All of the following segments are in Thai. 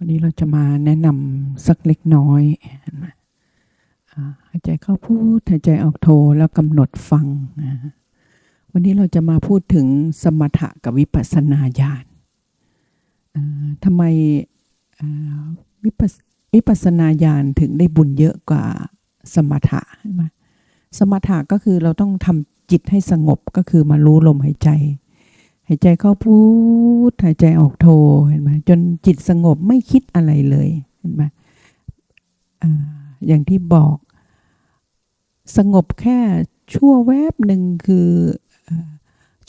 วันนี้เราจะมาแนะนำสักเล็กน้อยหายใจเข้าพูดหายใจออกโทแล้วกำหนดฟัง วันนี้เราจะมาพูดถึงสมถะกับวิปัสสนาญาณทำไมวิปัสวิปัสสนาญาณถึงได้บุญเยอะกว่าสมถะใช่ไหมสมถะก็คือเราต้องทำจิตให้สงบก็คือมารู้ลมหายใจ หายใจเข้าพูดหายใจออกโทเห็นไหมจนจิตสงบไม่คิดอะไรเลยเห็นไหมออย่างที่บอก สงบแค่ชั่วแวบหนึ่งคือ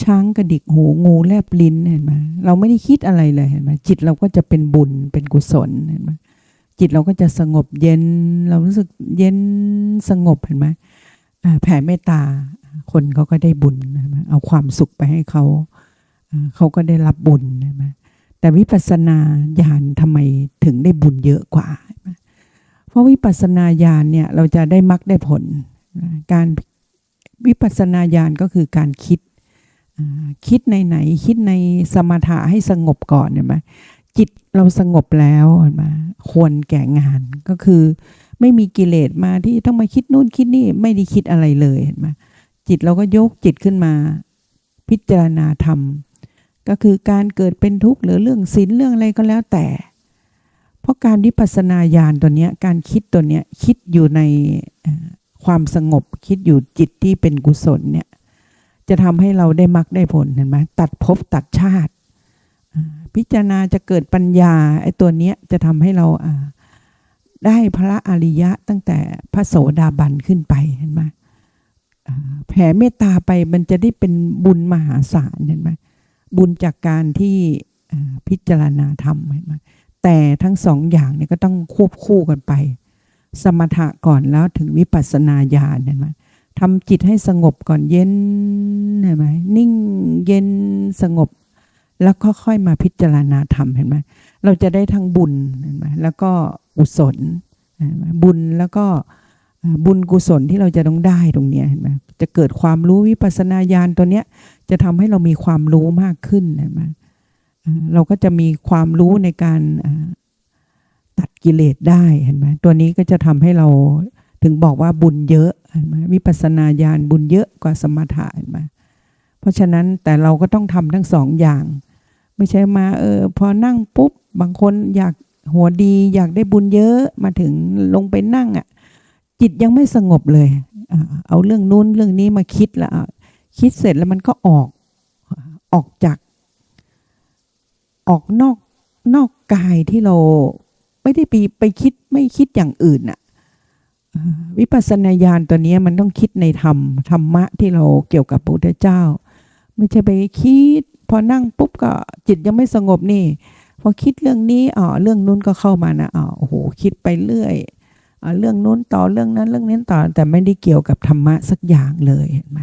ช้างกระดิกหูงูแลบลิ้นเห็นไหมเราไม่ได้คิดอะไรเลยเห็นไหมจิตเราก็จะเป็นบุญเป็นกุศลเห็นไหมจิตเราก็จะสงบเย็น เรารู้สึกเย็นสงบเห็นไหมแผ่เมตตาคนเขาก็ได้บุญเอาความสุขไปให้เขา เขาก็ได้รับบุญใช่ไหมแต่วิปัสสนาญาณทำไมถึงได้บุญเยอะกว่า เพราะวิปัสสนาญาณเนี่ยเราจะได้มรรคได้ผล การวิปัสสนาญาณก็คือการคิด คิดในไหน คิดในสมถะให้สงบก่อนเห็นไหมจิตเราสงบแล้วเห็นไหมควรแก่งานก็คือ ไม่มีกิเลสมาที่ต้องมาคิดนู่นคิดนี่ไม่ได้คิดอะไรเลยเห็นไหมจิตเราก็ยกจิตขึ้นมา พิจารณาธรรม ก็คือการเกิดเป็นทุกข์หรือเรื่องศีลเรื่องอะไรก็แล้วแต่ เพราะการวิปัสสนาญาณตัวเนี้ยการคิดตัวเนี้ยคิดอยู่ในความสงบคิดอยู่จิตที่เป็นกุศลเนี่ยจะทำให้เราได้มรรคได้ผลเห็นไหมตัดภพตัดชาติ พิจารณาจะเกิดปัญญาไอ้ตัวเนี้ยจะทำให้เราได้พระอริยะตั้งแต่พระโสดาบันขึ้นไปเห็นไหมแผ่เมตตาไปมันจะได้เป็นบุญมหาศาลเห็นไหม บุญจากการที่พิจารณาธรรมเห็นไหมแต่ทั้งสองอย่างเนี่ยก็ต้องควบคู่กันไป สมถะก่อนแล้วถึงวิปัสสนาญาณเห็นไหมทำจิตให้สงบก่อนเย็นเห็นไหมนิ่งเย็นสงบ แล้วค่อยๆมาพิจารณาธรรมเห็นไหมเราจะได้ทั้งบุญเห็นไหมแล้วก็กุศลบุญแล้วก็บุญกุศลที่เราจะต้องได้ตรงเนี้ยเห็นไหมจะเกิดความรู้วิปัสนาญาณตัวเนี้ย จะทำให้เรามีความรู้มากขึ้นเห็นไหมาเราก็จะมีความรู้ในการตัดกิเลสได้เห็นไหมตัวนี้ก็จะทำให้เราถึงบอกว่าบุญเยอะเห็นไหมวิปัสสนาญาณบุญเยอะกว่าสมถะเห็นไหมเพราะฉะนั้นแต่เราก็ต้องทำทั้งสองอย่าง ไม่ใช่มาเออพอนั่งปุ๊บบางคนอยากหัวดีอยากได้บุญเยอะมาถึงลงไปนั่งอะจิตยังไม่สงบเลย เอาเรื่องนู้นเรื่องนี้มาคิดแล้วอะ คิดเสร็จแล้วมันก็ออกออกจาก ออกนอกนอกกายที่เราไม่ได้ไปไปคิดไม่คิดอย่างอื่นอะอ่าวิปัสสนาญาณตัวนี้มันต้องคิดในธรรมธรรมะที่เราเกี่ยวกับพระพุทธเจ้า ไม่ใช่ไปคิด พอนั่งปุ๊บก็จิตยังไม่สงบนี่ พอคิดเรื่องนี้อ๋อเรื่องนู้นก็เข้ามานะอ๋อโอ้โหคิดไปเรื่อยอ่าเรื่องนู้นต่อเรื่องนั้นเรื่องนี้ต่อแต่ไม่ได้เกี่ยวกับธรรมะสักอย่างเลยเห็นไหม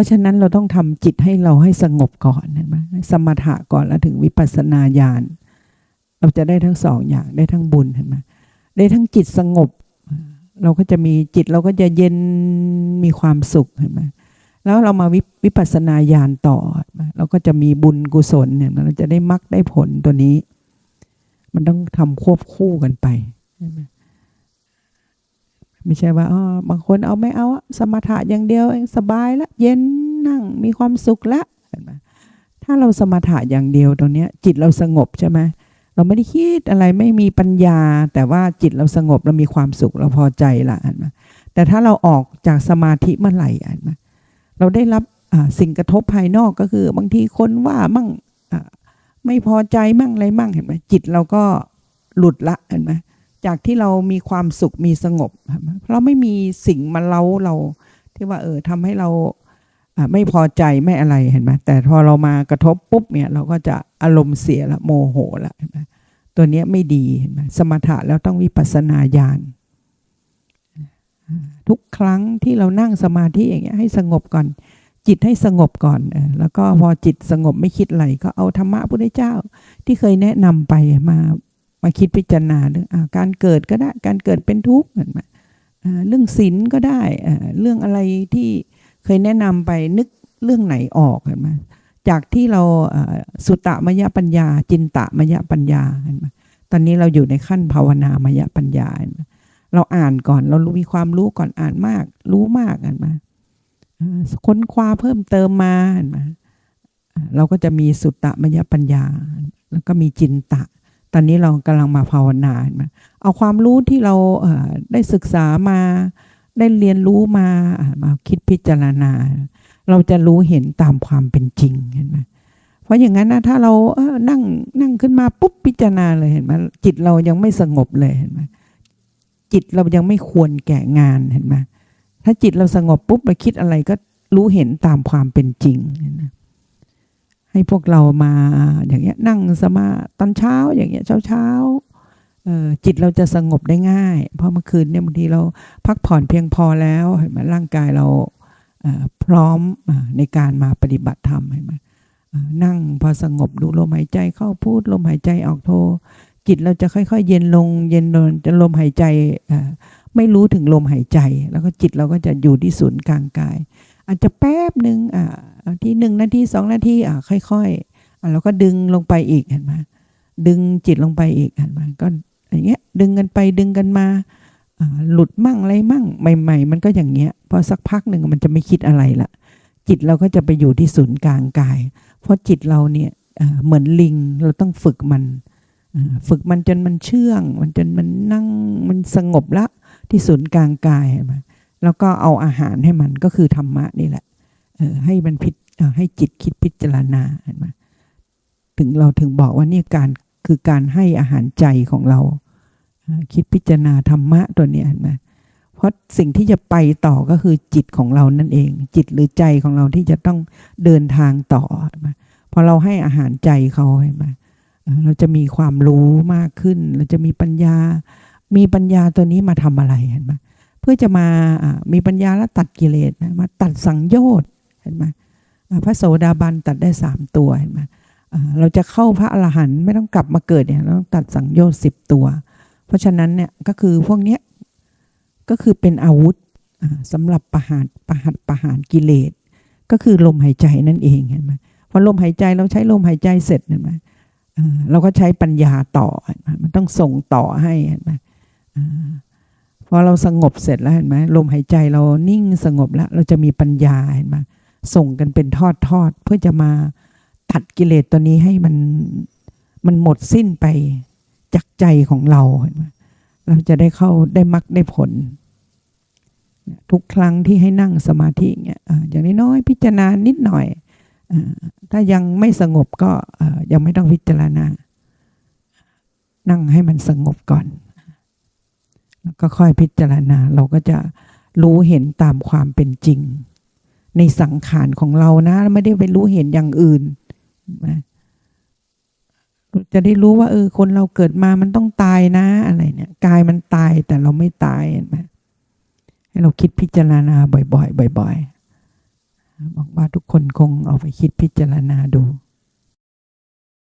ราะฉะนั้นเราต้องทำจิตให้เราให้สงบก่อนเห็นไหมสมถะก่อนแล้วถึงวิปัสสนาญาณเราจะได้ทั้งสองอย่างได้ทั้งบุญเห็นไหมได้ทั้งจิตสงบ เราก็จะมีจิตเราก็จะเย็นมีความสุขเห็นไหมแล้วเรามาวิวิปัสสนาญาณต่อ เราก็จะมีบุญกุศลเนี่ยเราจะได้มรรคได้ผลตัวนี้ มันต้องทำควบคู่กันไปใช่ไหม ไม่ใช่ว่าอ๋อบางคนเอาไม่เอาอะสมถะอย่างเดียวเองสบายละเย็นนั่งมีความสุขละเห็นไหมถ้าเราสมถะอย่างเดียวตรงเนี้ยจิตเราสงบใช่ไหมเราไม่ได้คิดอะไรไม่มีปัญญา แต่ว่าจิตเราสงบเรามีความสุขเราพอใจละเห็นไหมแต่ถ้าเราออกจากสมาธิเมื่อไหร่เห็นไหมเราได้รับสิ่งกระทบภายนอกก็คือ บางทีคนว่ามั่งไม่พอใจมั่งอะไรมั่งเห็นไหมจิตเราก็หลุดละเห็นไหม จากที่เรามีความสุขมีสงบเห็นไหมเราไม่มีสิ่งมาเล้าเราที่ว่าเออทำให้เราไม่พอใจไม่อะไรเห็นไหมแต่พอเรามากระทบปุ๊บเนี่ยเราก็จะอารมณ์เสียละโมโหละเห็นไหมตัวเนี้ยไม่ดีเห็นไหมสมถะแล้วต้องวิปัสสนาญาณทุกครั้งที่เรานั่งสมาธิอย่างเงี้ยให้สงบก่อน จิตให้สงบก่อนแล้วก็พอจิตสงบไม่คิดอะไรก็เอาธรรมะพุทธเจ้าที่เคยแนะนำไปมา มาคิดพิจารณาเรื่องอการเกิดก็ได้ การเกิดเป็นทุกข์เห็นไหมเรื่องศีลก็ได้เรื่องอะไรที่เคยแนะนำไปนึกเรื่องไหนออกเห็นไหมจากที่เราสุตตมยปัญญา จินตมยปัญญาเห็นไหมตอนนี้เราอยู่ในขั้นภาวนามยปัญญาเห็นไหมเราอ่านก่อนเรารู้มีความรู้ก่อนอ่านมาก รู้มากเห็นไหมาค้นคว้าเพิ่มเติมมาเห็นไหมเราก็จะมีสุตตมยปัญญา แล้วก็มีจินตะ ตอนนี้เรากำลังมาภาวนาเห็นไหมเอาความรู้ที่เราได้ศึกษามาได้เรียนรู้มาอ่ามาคิดพิจารณา เราจะรู้เห็นตามความเป็นจริงเห็นไหมเพราะอย่างนั้นนะถ้าเราเออนั่งนั่งขึ้นมาปุ๊บพิจารณาเลยเห็นไหมจิตเรายังไม่สงบเลยเห็นไหมจิตเรายังไม่ควรแก่งานเห็นไหมถ้าจิตเราสงบปุ๊บเราคิดอะไรก็รู้เห็นตามความเป็นจริงเห็นไหม ให้พวกเรามาอย่างเงี้ยนั่งสมาตอนเช้าอย่างเงี้ยเช้าเช้าจิตเราจะสงบได้ง่าย เพราะเมื่อคืนเนี่ยบางทีเราพักผ่อนเพียงพอแล้วเห็นไหมร่างกายเราพร้อมในการมาปฏิบัติธรรมเห็นไหมานั่งพอสงบดูลมหายใจเข้าพูดลมหายใจออกโท จิตเราจะค่อย ๆ เย็นลงเย็นลงจนลมหายใจไม่รู้ถึงลมหายใจ แล้วก็จิตเราก็จะอยู่ที่ศูนย์กลางกาย อาจจะแป๊บหนึ่ง อ่าที่หนึ่งนาทีสองนาทีอ่าค่อยๆอ่าเราก็ดึงลงไปอีกเห็นไหมดึงจิตลงไปอีกเห็นไหมก็อย่างเงี้ยดึงกันไปดึงกันมาหลุดมั่งอะไรมั่งใหม่ ๆ มันก็อย่างเงี้ยพอสักพักหนึ่งมันจะไม่คิดอะไรละจิตเราก็จะไปอยู่ที่ศูนย์กลางกาย เพราะจิตเราเนี่ยเหมือนลิงเราต้องฝึกมันฝึกมันจนมันเชื่อง มันจนมันนั่งมันสงบละที่ศูนย์กลางกายเห็นไหมแล้วก็เอาอาหารให้มันก็คือธรรมะนี่แหละ ให้มันพิจให้จิตคิดพิจารณาเห็นไหมถึงเราถึงบอกว่านี่การคือการให้อาหารใจของเรา คิดพิจารณาธรรมะตัวเนี้ยเห็นไหมเพราะสิ่งที่จะไปต่อก็คือจิตของเรานั่นเอง จิตหรือใจของเราที่จะต้องเดินทางต่อเห็นไหมพอเราให้อาหารใจเขาเห็นไหมเราจะมีความรู้มากขึ้น เราจะมีปัญญา มีปัญญาตัวนี้มาทำอะไรเห็นไหมเพื่อจะมามีปัญญาแล้วตัดกิเลสมาตัดสังโยชน์ เห็นไหมพระโสดาบันตัดได้สามตัวเห็นไหมเราจะเข้าพระอรหันต์ไม่ต้องกลับมาเกิดเนี่ยเราต้องตัดสังโยชน์สิบตัว เพราะฉะนั้นเนี่ยก็คือพวกเนี้ยก็คือเป็นอาวุธอ่าสำหรับประหารประหัดประหารกิเลส ก็คือลมหายใจนั่นเองเห็นไหมพอลมหายใจเราใช้ลมหายใจเสร็จเห็นไหมเราก็ใช้ปัญญาต่อมันต้องส่งต่อให้เห็นไหมพอเราสงบเสร็จแล้วเห็นไหมลมหายใจเรานิ่งสงบแล้ว เราจะมีปัญญาเห็นไหม ส่งกันเป็นทอดทอดเพื่อจะมาตัดกิเลสตัวนี้ให้มันมันหมดสิ้นไปจากใจของเราเห็นไหมเราจะได้เข้าได้มรรคได้ผล ทุกครั้งที่ให้นั่งสมาธิเงี้ยอย่างน้อยๆพิจารณานิดหน่อยถ้ายังไม่สงบก็ยังไม่ต้องพิจารณา นั่งให้มันสงบก่อน แล้วก็ค่อยพิจารณาเราก็จะรู้เห็นตามความเป็นจริง ในสังขารของเรานะ ไม่ได้ไปรู้เห็นอย่างอื่นนะจะได้รู้ว่า เออ คนเราเกิดมามันต้องตายนะ อะไรเนี่ยกายมันตายแต่เราไม่ตายเห็นไหมให้เราคิดพิจารณาบ่อยๆบ่อยๆบอกว่าทุกคนคงเอาไปคิดพิจารณาดู